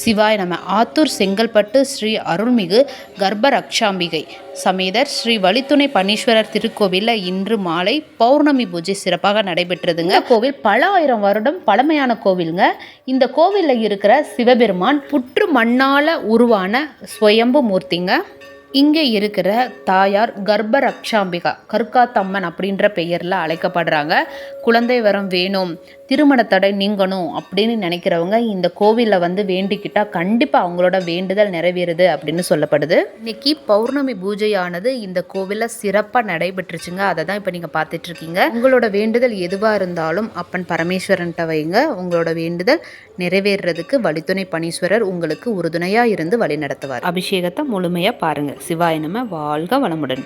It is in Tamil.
சிவாய் நம. ஆத்தூர் செங்கல்பட்டு ஸ்ரீ அருள்மிகு கர்ப்ப ரக்ஷாம்பிகை சமேதர் ஸ்ரீ வழித்துணை பன்னீஸ்வரர் திருக்கோவிலில் இன்று மாலை பௌர்ணமி பூஜை சிறப்பாக நடைபெற்றதுங்க. கோவில் பல ஆயிரம் வருடம் பழமையான கோவிலுங்க. இந்த கோவிலில் இருக்கிற சிவபெருமான் புற்று மண்ணால் உருவான ஸ்வயம்பு மூர்த்திங்க. இங்கே இருக்கிற தாயார் கர்ப்பரக்ஷாம்பிகா கருக்காத்தம்மன் அப்படின்ற பெயரில் அழைக்கப்படுறாங்க. குழந்தை வரம் வேணும் திருமண தடை நீங்கணும் அப்படின்னு நினைக்கிறவங்க இந்த கோவிலில் வந்து வேண்டிக்கிட்டா கண்டிப்பாக அவங்களோட வேண்டுதல் நிறைவேறுது அப்படின்னு சொல்லப்படுது. இன்னைக்கு பௌர்ணமி பூஜையானது இந்த கோவிலில் சிறப்பாக நடைபெற்றுச்சுங்க. அதை தான் இப்போ நீங்கள் பார்த்துட்டு இருக்கீங்க உங்களோட வேண்டுதல் எதுவாக இருந்தாலும் அப்பன் பரமேஸ்வரன்ட்ட வைங்க. உங்களோட வேண்டுதல் நிறைவேறுறதுக்கு வழித்துணை பனீஸ்வரர் உங்களுக்கு உறுதுணையாக இருந்து வழி நடத்துவார் அபிஷேகத்தை முழுமையாக பாருங்கள் சிவாய நம. வாழ்க வளமுடன்.